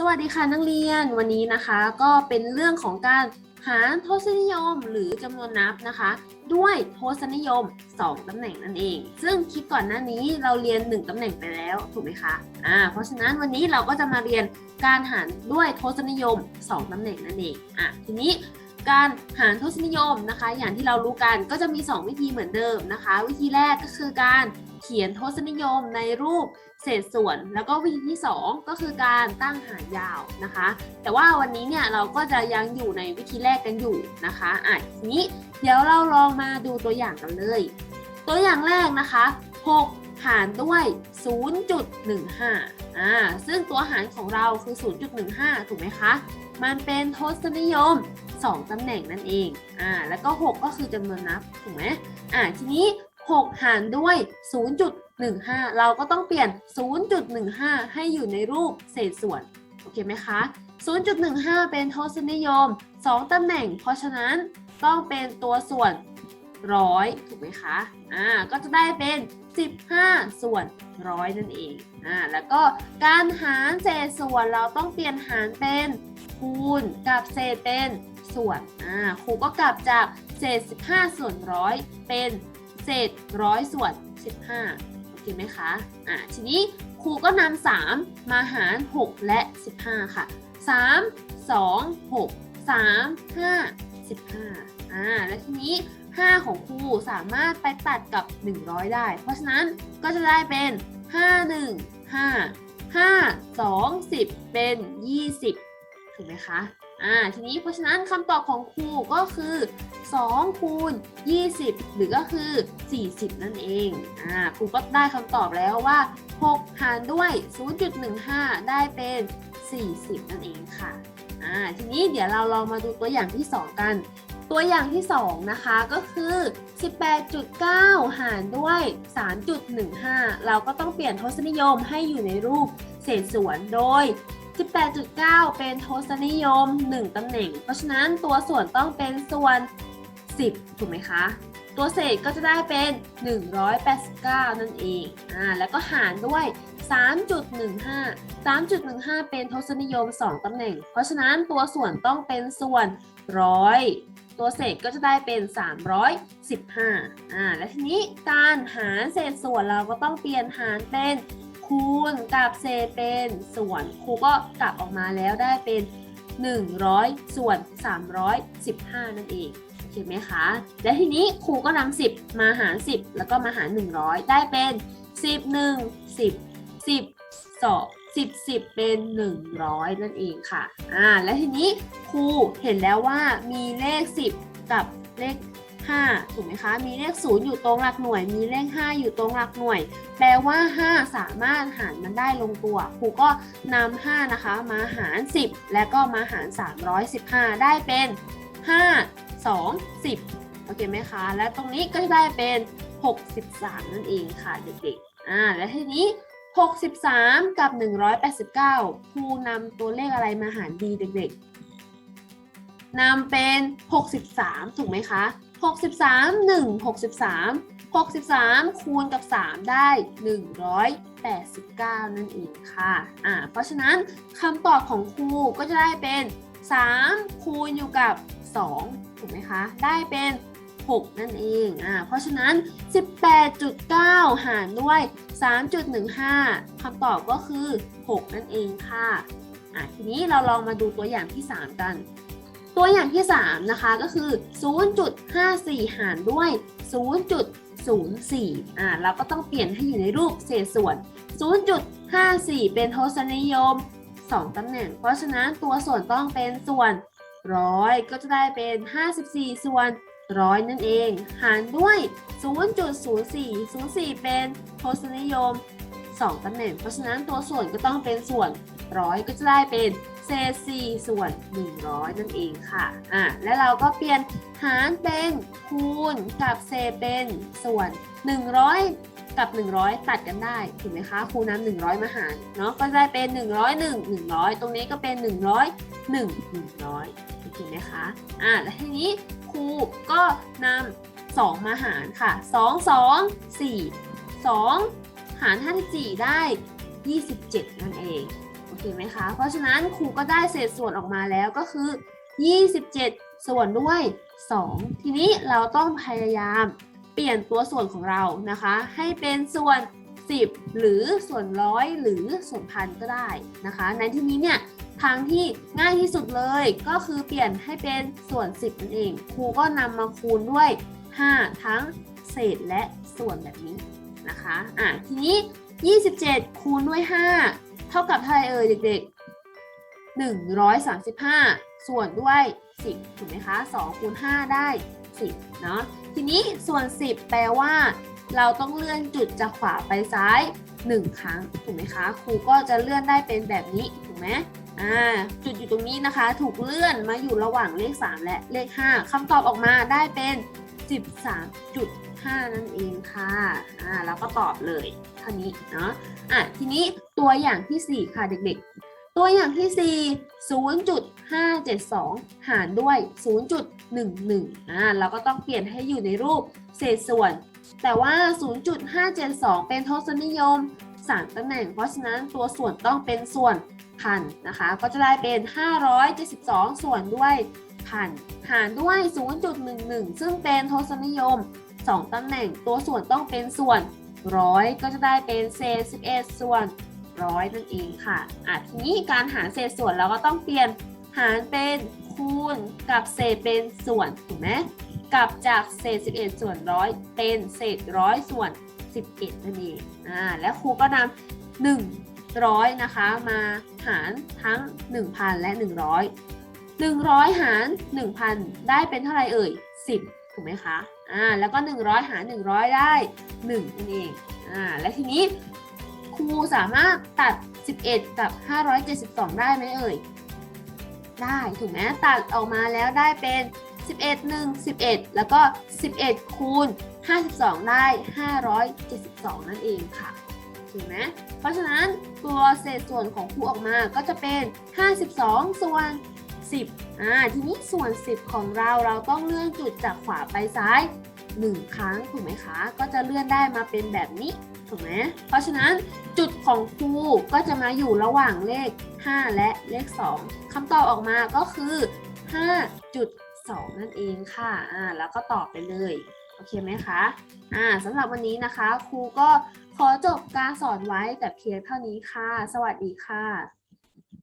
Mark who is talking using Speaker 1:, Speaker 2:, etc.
Speaker 1: สวัสดีค่ะนักเรียนวันนี้นะคะก็เป็นเรื่องของการหาทศนิยมหรือจำนวนนับนะคะ ด้วยทศนิยม 2ตำแหน่งนั่นเอง ซึ่งคลิปก่อนหน้านี้เราเรียน 1ตำแหน่งไปแล้วถูกไหมคะอ่าเพราะฉะนั้นวันนี้เราก็จะมาเรียนการหารด้วยทศนิยม 2ตำแหน่งนั่นเองอะทีนี้การหารทศนิยมนะคะ อย่างที่เรารู้กันก็จะมี 2 วิธีเหมือนเดิมนะคะ วิธีแรกก็คือการเขียนทศนิยมในรูป เศษส่วน แล้วก็วิธีที่ 2 ก็คือการตั้งหารยาวนะคะ แต่ว่าวันนี้เนี่ยเราก็จะยังอยู่ในวิธีแรกกันอยู่นะคะอะทีนี้เดี๋ยวเราลองมาดูตัวอย่างกันเลย ตัวอย่างแรกนะคะ 6 หารด้วย 0.15อ่าซึ่งตัวหารของเราคือ 0.15 ถูกไหมคะ มันเป็นทศนิยม 2 ตำแหน่งนั่นเองอ่าแล้วก็ 6 ก็คือจำนวนนับ ถูกไหมอ่าทีนี้ 6 หารด้วย 0.15 เราก็ต้องเปลี่ยน 0.15 ให้อยู่ในรูปเศษส่วน โอเคไหมคะ 0.15 เป็นทศนิยม 2 ตำแหน่ง เพราะฉะนั้นต้องเป็นตัวส่วนร้อยถูกไหมคะ อ่า ก็จะได้เป็น 15 ส่วนร้อยนั่นเอง อ่า แล้วก็การหารเศษส่วนเราต้องเปลี่ยนหารเป็นคูณกับเศษเป็นส่วน อ่า ครูก็กลับจากเศษ 15 ส่วนร้อยเป็นเศษร้อยส่วน 15 โอเคไหมคะอ่าทีนี้ครูก็นำ3มาหาร 6 และ 15 ค่ะ 3 2 6 3 5 15อ่าและทีนี้ 5 ของครูสามารถไปตัดกับ 100 ได้ เพราะฉะนั้นก็จะได้เป็น 5 1 5 5 2 10 เป็น 20 ถูกไหมคะ อ่าทีนี้เพราะฉะนั้นคำตอบของครูก็คือ2คูณ20 หรือก็คือ 40 นั่นเองอ่าครูก็ได้คำตอบแล้วว่า 6 หารด้วย 0.15 ได้เป็น 40 นั่นเองค่ะอ่าทีนี้เดี๋ยวเราลองมาดูตัวอย่างที่ 2 กัน ตัวอย่างที่ 2 นะคะก็คือ 18.9 หารด้วย 3.15 เราก็ต้องเปลี่ยนทศนิยมให้อยู่ในรูปเศษส่วนโดย 18.9 เป็นทศนิยม 1ตำแหน่ง เพราะฉะนั้นตัวส่วนต้องเป็นส่วน 10 ถูกไหมคะ ตัวเศษก็จะได้เป็น 189 นั่นเอง อ่า แล้วก็หารด้วย 3.15 3.15 เป็นทศนิยม 2ตำแหน่ง เพราะฉะนั้นตัวส่วนต้องเป็นส่วนร้อยตัวเศษก็จะได้เป็น 315 อ่า และทีนี้การหารเศษส่วนเราก็ต้องเปลี่ยนหารเป็น คูณกับเศษเป็นส่วนครูก็กลับออกมาแล้วได้เป็น 100 ส่วน 315 นั่นเองโอเคไหมคะ และทีนี้ครูก็นำ10 มาหาร 10 แล้วก็มาหาร 100 ได้เป็น 10 1 10 10 2 10 10 เป็น 100 นั่นเองค่ะ อ่า และทีนี้ครูเห็นแล้วว่ามีเลข 10 กับเลข 5ถูกไหมคะ มีเลข 0 อยู่ตรงหลักหน่วย มีเลข 5 อยู่ตรงหลักหน่วย แปลว่า 5 สามารถหารมันได้ลงตัว ครูก็นำ5นะคะ มาหาร 10 และก็มาหาร 315 ได้เป็น 5 2 10 โอเคไหมคะ และตรงนี้ก็จะได้เป็น 63 นั่นเองค่ะเด็กๆ อ่า และทีนี้ 63 กับ 189 ครูนำตัวเลขอะไรมาหารดีเด็กๆนำเป็น 63 ถูกไหมคะ 63 1 63 63 คูณกับ 3 ได้ 189 นั่นเองค่ะ อ่า เพราะฉะนั้นคำตอบของครูก็จะได้เป็น 3 คูณอยู่กับ 2 ถูกไหมคะ ได้เป็น 6 นั่นเอง อ่า เพราะฉะนั้น 18.9 หารด้วย 3.15 คำตอบก็คือ 6 นั่นเองค่ะ อะทีนี้เราลองมาดูตัวอย่างที่ 3 กัน ตัวอย่างที่ 3 นะคะก็คือ 0.54 หารด้วย 0.04 อ่าเราก็ต้องเปลี่ยนให้อยู่ในรูปเศษส่วน 0.54 เป็นทศนิยม 2 ตำแหน่ง เพราะฉะนั้นตัวส่วนต้องเป็นส่วนร้อยก็จะได้เป็น 54 ส่วนร้อยนั่นเอง หารด้วย 0.04 04 เป็นทศนิยม 2 ตำแหน่ง เพราะฉะนั้นตัวส่วนก็ต้องเป็นส่วน ร้อยก็จะได้เป็นเศษ4ส่วน 100 นั่นเองค่ะอะ และเราก็เปลี่ยนหารเป็นคูณกับเศษเป็นส่วน 100 กับ 100 ตัดกันได้ถูกไหมคะครูนำ100 มาหารเนาะก็ได้เป็น 101 100 ตรงนี้ก็เป็น 100 1 100โอเคไหมคะอะและทีนี้ครูก็นำ2 มาหารค่ะ 2 2 4 2 หาร54ได้ 27 นั่นเอง โอเคไหมคะ เพราะฉะนั้นครูก็ได้เศษส่วนออกมาแล้วก็คือ 27 ส่วนด้วย 2 ทีนี้เราต้องพยายามเปลี่ยนตัวส่วนของเรานะคะ ให้เป็นส่วน 10 หรือส่วนร้อยหรือส่วนพันก็ได้นะคะ ในที่นี้เนี่ยทางที่ง่ายที่สุดเลยก็คือเปลี่ยนให้เป็นส่วน 10นั่นเอง ครูก็นำมาคูณด้วย 5 ทั้งเศษและส่วนแบบนี้นะคะอะทีนี้ 27 คูณด้วย 5 เท่ากับเท่าไหร่เอ่ยเด็กๆ 135 ส่วนด้วย 10 ถูกไหมคะ 2 คูณ 5 ได้ 10 เนาะ ทีนี้ส่วน 10 แปลว่า เราต้องเลื่อนจุดจากขวาไปซ้าย 1 ครั้ง ถูกไหมคะ ครูก็จะเลื่อนได้เป็นแบบนี้ ถูกไหมอ่า จุดอยู่ตรงนี้นะคะ ถูกเลื่อนมาอยู่ระหว่างเลข 3 และเลข 5คำตอบออกมาได้เป็น 13.5 นั่นเองค่ะ อ่าแล้วก็ตอบเลยเท่านี้เนาะ อะทีนี้ตัวอย่างที่ 4 ค่ะเด็กๆ ตัวอย่างที่ 4 0.572 หารด้วย 0.11อ่าเราก็ต้องเปลี่ยนให้อยู่ในรูปเศษส่วน แต่ว่า 0.572 เป็นทศนิยม 3ตำแหน่ง เพราะฉะนั้นตัวส่วนต้องเป็นส่วนพันนะคะ ก็จะได้เป็น 572 ส่วนด้วยพันหารด้วย 0.11 ซึ่งเป็นทศนิยม 2ตำแหน่ง ตัวส่วนต้องเป็นส่วน ร้อยก็จะได้เป็นเศษ 11 ส่วนร้อยนั่นเองค่ะอะทีนี้การหารเศษส่วนเราก็ต้องเปลี่ยนหารเป็นคูณกับเศษเป็นส่วนถูกไหมกับจากเศษ 11 ส่วนร้อยเป็นเศษร้อยส่วน 11นั่นเองอ่าและครูก็นำ100นะคะมาหารทั้ง 1,000 และ 100 100 หาร 1,000 ได้เป็นเท่าไหร่เอ่ย 10 ถูกไหมคะ อ่าแล้วก็ 100 หาร 100 ได้ 1 นั่นเองอ่าและทีนี้ครูสามารถตัด 11 กับ 572 ได้ไหมเอ่ย ได้ถูกไหมตัดออกมาแล้วได้เป็น 11 1 11 แล้วก็ 11 คูณ 52 ได้ 572 นั่นเองค่ะถูกไหมเพราะฉะนั้นตัวเศษส่วนของครูออกมาก็จะเป็น 52 ส่วน 10อ่าทีนี้ส่วน 10 ของเราเราต้องเลื่อนจุดจากขวาไปซ้าย 1 ครั้งถูกไหมคะ ก็จะเลื่อนได้มาเป็นแบบนี้ถูกไหมเพราะฉะนั้นจุดของครูก็จะมาอยู่ระหว่างเลข 5 และเลข 2คำตอบออกมาก็คือ 5.2 นั่นเองค่ะอ่าแล้วก็ตอบไปเลยโอเคไหมคะอ่าสำหรับวันนี้นะคะ ครูก็ขอจบการสอนไว้แต่เพียงเท่านี้ค่ะ สวัสดีค่ะ